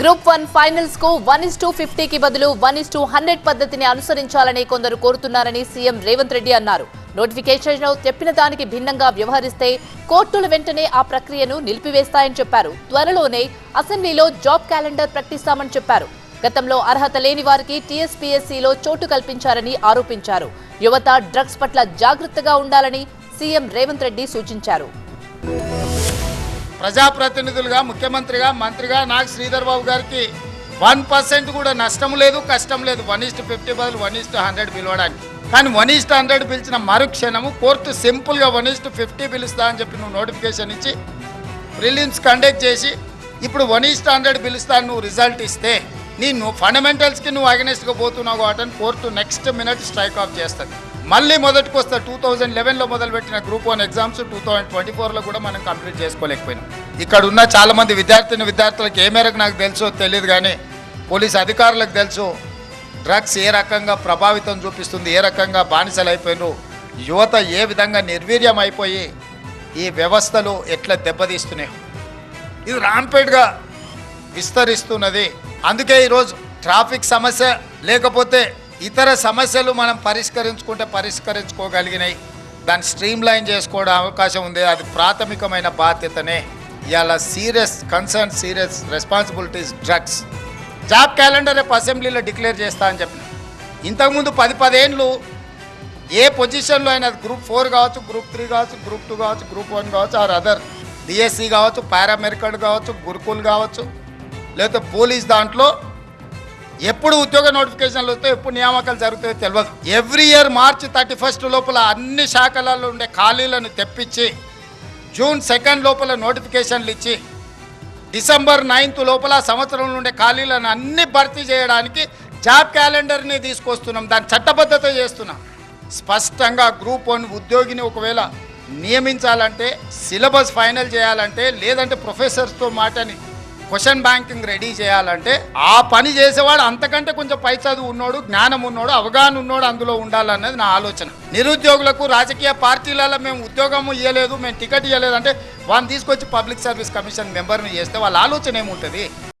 Group one ఫైనల్స్కు one is two ఫిఫ్టీకి బదులు వన్ ఇస్ టూ హండ్రెడ్ పద్ధతిని అనుసరించాలని కొందరు కోరుతున్నారని సీఎం రేవంత్ రెడ్డి అన్నారు. నోటిఫికేషన్ చెప్పిన దానికి భిన్నంగా వ్యవహరిస్తే కోర్టులు వెంటనే ఆ ప్రక్రియను నిలిపివేస్తాయని చెప్పారు. త్వరలోనే అసెంబ్లీలో జాబ్ క్యాలెండర్ ప్రకటిస్తామని చెప్పారు. గతంలో అర్హత లేని వారికి టీఎస్పీఎస్సీలో చోటు కల్పించారని ఆరోపించారు. యువత డ్రగ్స్ పట్ల జాగ్రత్తగా ఉండాలని సీఎం రేవంత్ రెడ్డి సూచించారు. ప్రజాప్రతినిధులుగా ముఖ్యమంత్రిగా మంత్రిగా నాకు శ్రీధర్ బాబు గారికి వన్ పర్సెంట్ కూడా నష్టం లేదు కష్టం లేదు. వన్ ఇస్ట్ ఫిఫ్టీ బదులు వన్ ఇస్ట్ హండ్రెడ్ పిలవడానికి. కానీ వన్ ఇస్ట్ హండ్రెడ్ పిలిచిన మరుక్షణము కోర్టు సింపుల్గా వన్ ఇస్ట్ ఫిఫ్టీ పిలుస్తా అని చెప్పి నువ్వు నోటిఫికేషన్ ఇచ్చి ప్రిలిమ్స్ కండక్ట్ చేసి ఇప్పుడు వన్ ఈస్ట్ హండ్రెడ్ పిలుస్తాను నువ్వు రిజల్ట్ ఇస్తే నీ నువ్వు ఫండమెంటల్స్కి నువ్వు అగనెస్ట్గా పోతున్నావు కాబట్టి court next minute strike off చేస్తుంది. మళ్ళీ మొదటికి వస్తే టూ థౌజండ్ లెవెన్లో మొదలుపెట్టిన group one exams two thousand twenty ఫోర్లో కూడా మనం కంప్లీట్ చేసుకోలేకపోయినాం. ఇక్కడ ఉన్న చాలామంది విద్యార్థిని విద్యార్థులకు ఏ మేరకు నాకు తెలుసో తెలియదు కానీ పోలీస్ అధికారులకు తెలుసు. డ్రగ్స్ ఏ రకంగా ప్రభావితం చూపిస్తుంది ఏ రకంగా బానిసలు అయిపోయినారు యువత ఏ విధంగా నిర్వీర్యం అయిపోయి ఈ వ్యవస్థలు ఎట్లా దెబ్బతీస్తున్నాయి. ఇది రాంపేట్గా విస్తరిస్తున్నది. అందుకే ఈరోజు ట్రాఫిక్ సమస్య లేకపోతే ఇతర సమస్యలు మనం పరిష్కరించుకుంటే పరిష్కరించుకోగలిగినాయి దాన్ని స్ట్రీమ్ లైన్ చేసుకోవడం అవకాశం ఉంది. అది ప్రాథమికమైన బాధ్యతనే. ఇవాళ serious concern serious responsibilities drugs. Job calendar రేపు అసెంబ్లీలో డిక్లేర్ చేస్తా అని చెప్పిన. ఇంతకుముందు పది పదేళ్ళు ఏ పొజిషన్లో అయినా గ్రూప్ ఫోర్ కావచ్చు గ్రూప్ త్రీ కావచ్చు గ్రూప్ టూ కావచ్చు గ్రూప్ వన్ కావచ్చు or other. D S C కావచ్చు పారామెరికల్ కావచ్చు గురుకుల్ కావచ్చు లేకపోతే పోలీస్ దాంట్లో ఎప్పుడు ఉద్యోగ నోటిఫికేషన్లు వస్తాయి ఎప్పుడు నియామకాలు జరుగుతాయో తెలియదు every year March thirty first లోపల అన్ని శాఖలలో ఉండే ఖాళీలను తెప్పించి జూన్ సెకండ్ లోపల నోటిఫికేషన్లు ఇచ్చి డిసెంబర్ నైన్త్ లోపల సంవత్సరం ఉండే ఖాళీలను అన్ని భర్తీ చేయడానికి జాబ్ క్యాలెండర్ని తీసుకొస్తున్నాం. దాన్ని చట్టబద్ధత చేస్తున్నాం. స్పష్టంగా గ్రూప్ వన్ ఉద్యోగిని ఒకవేళ నియమించాలంటే సిలబస్ ఫైనల్ చేయాలంటే లేదంటే ప్రొఫెసర్స్తో మాటని క్వశ్చన్ బ్యాంకింగ్ రెడీ చేయాలంటే ఆ పని చేసేవాడు అంతకంటే కొంచెం పై చదువు ఉన్నాడు జ్ఞానం ఉన్నాడు అవగాహన ఉన్నోడు అందులో ఉండాలన్నది నా ఆలోచన. నిరుద్యోగులకు రాజకీయ పార్టీలలో మేము ఉద్యోగం ఇవ్వలేదు మేము టికెట్ ఇవ్వలేదు అంటే వాళ్ళని తీసుకొచ్చి పబ్లిక్ సర్వీస్ కమిషన్ మెంబర్ని చేస్తే వాళ్ళ ఆలోచన ఏముంటుంది?